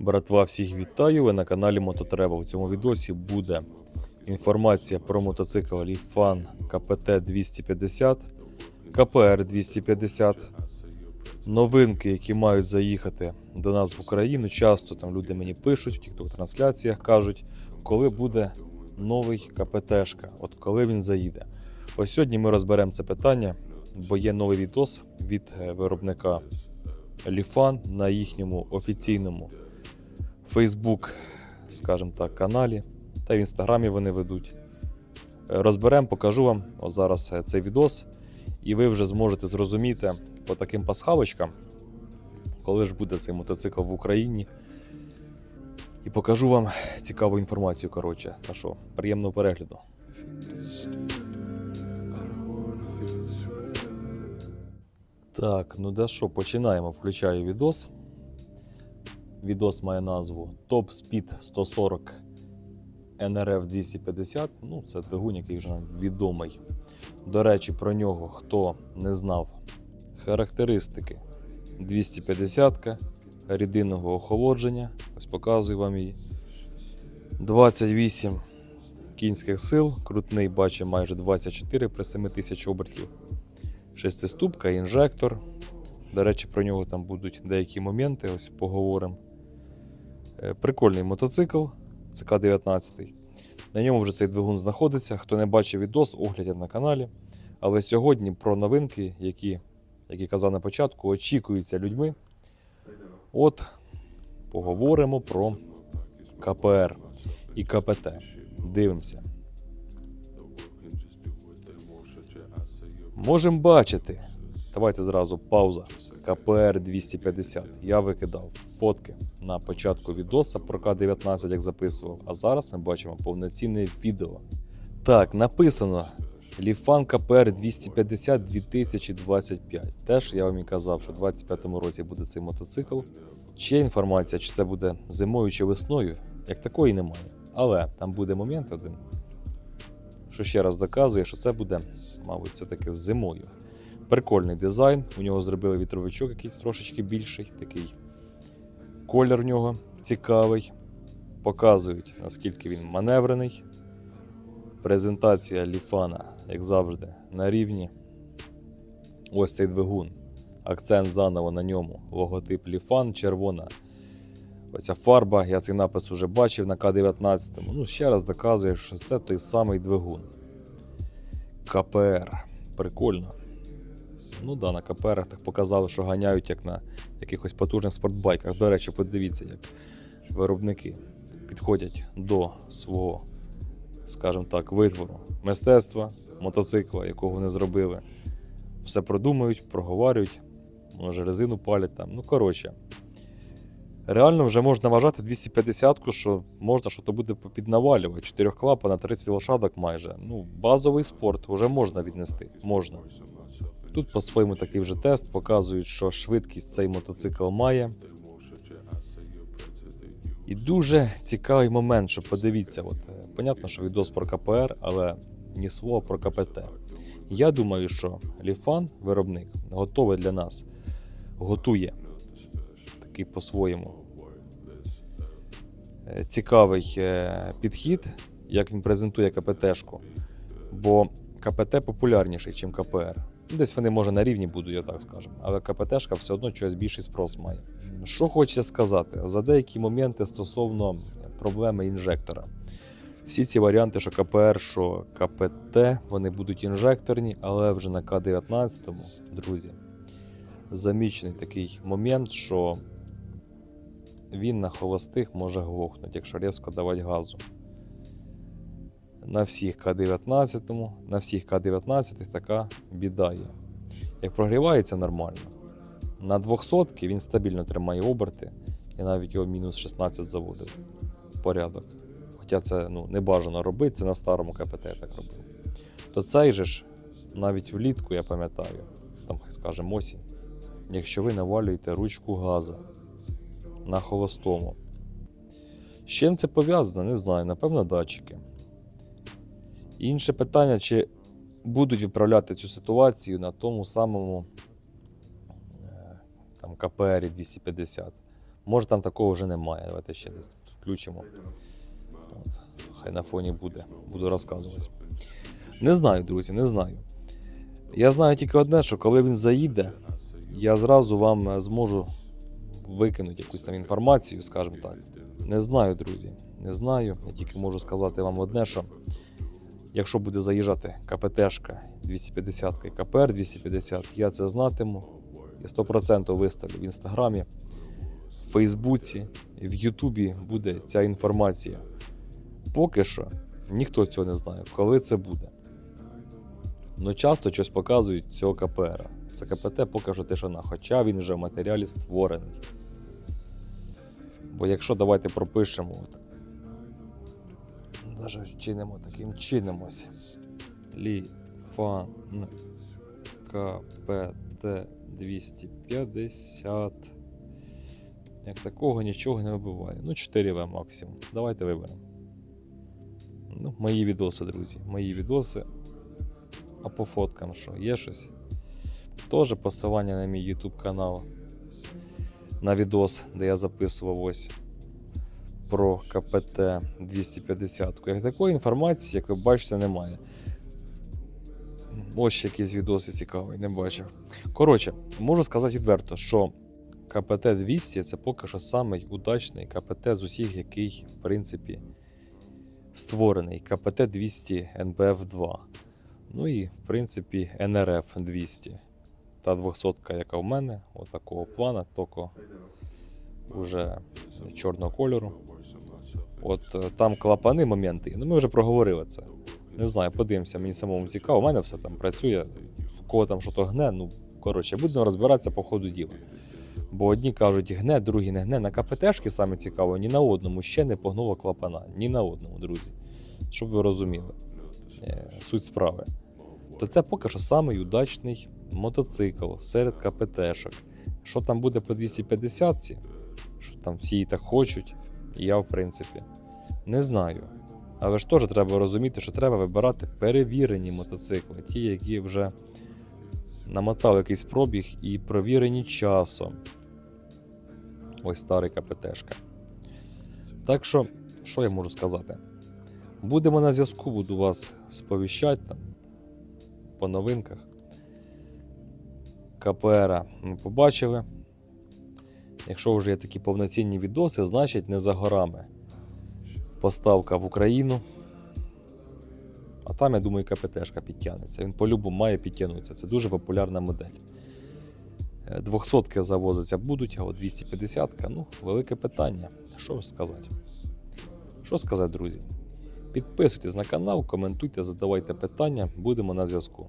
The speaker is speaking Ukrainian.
Братва, всіх вітаю! Ви на каналі Мототреба. У цьому відосі буде інформація про мотоцикл Lifan КПТ 250, КПР 250. Новинки, які мають заїхати до нас в Україну. Часто там люди мені пишуть в TikTok трансляціях, кажуть, коли буде новий КПТшка, от коли він заїде. Ось сьогодні ми розберемо це питання, бо є новий відос від е, виробника Ліфан на їхньому офіційному Facebook, скажімо так, каналі, та в інстаграмі вони ведуть. Розберемо, покажу вам ось зараз е, цей відос, і ви вже зможете зрозуміти по таким пасхалочкам, коли ж буде цей мотоцикл в Україні. І покажу вам цікаву інформацію. Коротше, та що, приємного перегляду. Так, ну де що, починаємо. Включаю відос. Відос має назву Top Speed 140 NRF 250. Ну, це двигун, який вже відомий. До речі, про нього хто не знав. Характеристики 250 рідинного охолодження. Ось показую вам її. 28 кінських сил. Крутний бачить майже 24 при 7000 обертів. Шестиступка, інжектор. До речі, про нього там будуть деякі моменти, ось поговоримо. Е, Прикольний мотоцикл ЦК-19. На ньому вже цей двигун знаходиться. Хто не бачив відос, оглядять на каналі. Але сьогодні про новинки, які, як я казав на початку, очікуються людьми. От поговоримо про КПР і КПТ. Дивимося. Можемо бачити. Давайте зразу пауза. КПР 250. Я викидав фотки на початку відоса про К-19, як записував. А зараз ми бачимо повноцінне відео. Так, написано Ліфан КПР 250 2025. Теж я вам і казав, що в 25-му році буде цей мотоцикл. Ще інформація, чи це буде зимою чи весною, як такої немає. Але там буде момент один, що ще раз доказує, що це буде, мабуть, все таки зимою. Прикольний дизайн. У нього зробили вітровичок якийсь трошечки більший, такий колір в нього цікавий. Показують, наскільки він маневрений. Презентація Ліфана, як завжди, на рівні. Ось цей двигун. Акцент заново на ньому. Логотип Ліфан, червона. Оця фарба, я цей напис уже бачив на К-19. Ну, ще раз доказує, що це той самий двигун. КПР. Прикольно. Ну да, на КПРах так показали, що ганяють як на якихось потужних спортбайках. До речі, подивіться, як виробники підходять до свого, скажімо так, витвору мистецтва, мотоцикла, якого вони зробили. Все продумують, проговорюють, може резину палять там. Ну, коротше. Реально вже можна вважати 250-ку, що можна що то буде піднавалювати. 4 клапана, 30 лошадок майже. Ну, базовий спорт вже можна віднести. Можна. Тут по-своєму такий вже тест показують, що швидкість цей мотоцикл має. І дуже цікавий момент, що подивіться, от, е, понятно, що відос про КПР, але ні слова про КПТ. Я думаю, що Ліфан, виробник, готовий для нас, готує такий по-своєму е, цікавий е, підхід, як він презентує КПТшку. Бо КПТ популярніший, ніж КПР. Десь вони, може, на рівні будуть, я так скажемо. Але КПТшка все одно чогось більший спрос має. Що хочеться сказати? За деякі моменти стосовно проблеми інжектора. Всі ці варіанти, що КПР, що КПТ, вони будуть інжекторні, але вже на К-19, друзі, замічений такий момент, що він на холостих може глохнути, якщо різко давати газу. На всіх К-19, на всіх К-19 така біда є. Як прогрівається нормально. На 200 він стабільно тримає оберти, і навіть його мінус 16 заводив. Порядок. Хоча це ну, не бажано робити, це на старому КПТ я так робив. То цей же ж, навіть влітку, я пам'ятаю, там, хай скажемо, осінь, якщо ви навалюєте ручку газа на холостому. З чим це пов'язано, не знаю, напевно, датчики. Інше питання, чи будуть виправляти цю ситуацію на тому самому е, там, КПР 250. Може там такого вже немає. Давайте ще включимо. От. Хай на фоні буде. Буду розказувати. Не знаю, друзі, не знаю. Я знаю тільки одне, що коли він заїде, я зразу вам е, зможу викинути якусь там інформацію, скажімо так. Не знаю, друзі. Не знаю. Я тільки можу сказати вам одне, що якщо буде заїжджати КПТшка 250 і КПР 250, я це знатиму. Я 100% виставлю в інстаграмі, в Фейсбуці, в Ютубі буде ця інформація. Поки що ніхто цього не знає, коли це буде. Ну часто щось показують цього КПР. Це КПТ поки що тишина, хоча він вже в матеріалі створений. Бо якщо давайте пропишемо, даже вчинимо таким чином ось. Ліфан КПТ 250. Як такого нічого не вибиває. Ну, 4В максимум. Давайте виберемо. Ну, мої відоси, друзі. Мої відоси. А по фоткам що? Є щось? Теж посилання на мій YouTube канал. На відос, де я записував ось про КПТ 250. Як такої інформації, як ви бачите, немає. Ось якийсь відоси цікавий, не бачив. Коротше, можу сказати відверто, що КПТ 200 це поки що самий удачний КПТ з усіх, який, в принципі, створений. КПТ 200 НБФ 2. Ну і, в принципі, НРФ 200. Та 200, яка в мене, от такого плана, тільки вже чорного кольору. От е, там клапани моменти. Ну ми вже проговорили це. Не знаю, подивимося, мені самому цікаво. У мене все там працює. В кого там що то гне, ну коротше, будемо розбиратися по ходу діла. Бо одні кажуть гне, другі не гне. На КПТшки саме цікаво, ні на одному ще не погнуло клапана. Ні на одному, друзі. Щоб ви розуміли е, суть справи. То це поки що самий удачний мотоцикл серед КПТшок. Що там буде по 250 ці що там всі і так хочуть, я, в принципі, не знаю. Але ж теж треба розуміти, що треба вибирати перевірені мотоцикли, ті, які вже намотали якийсь пробіг і провірені часом. Ось старий КПТшка. Так що, що я можу сказати? Будемо на зв'язку, буду вас сповіщати там по новинках. КПР ми побачили. Якщо вже є такі повноцінні відоси, значить не за горами. Поставка в Україну. А там, я думаю, КПТшка підтягнеться. Він по-любому має підтягнутися. Це дуже популярна модель. 200 завозиться будуть, а от 250 ну, велике питання. Що сказати? Що сказати, друзі? Підписуйтесь на канал, коментуйте, задавайте питання, будемо на зв'язку.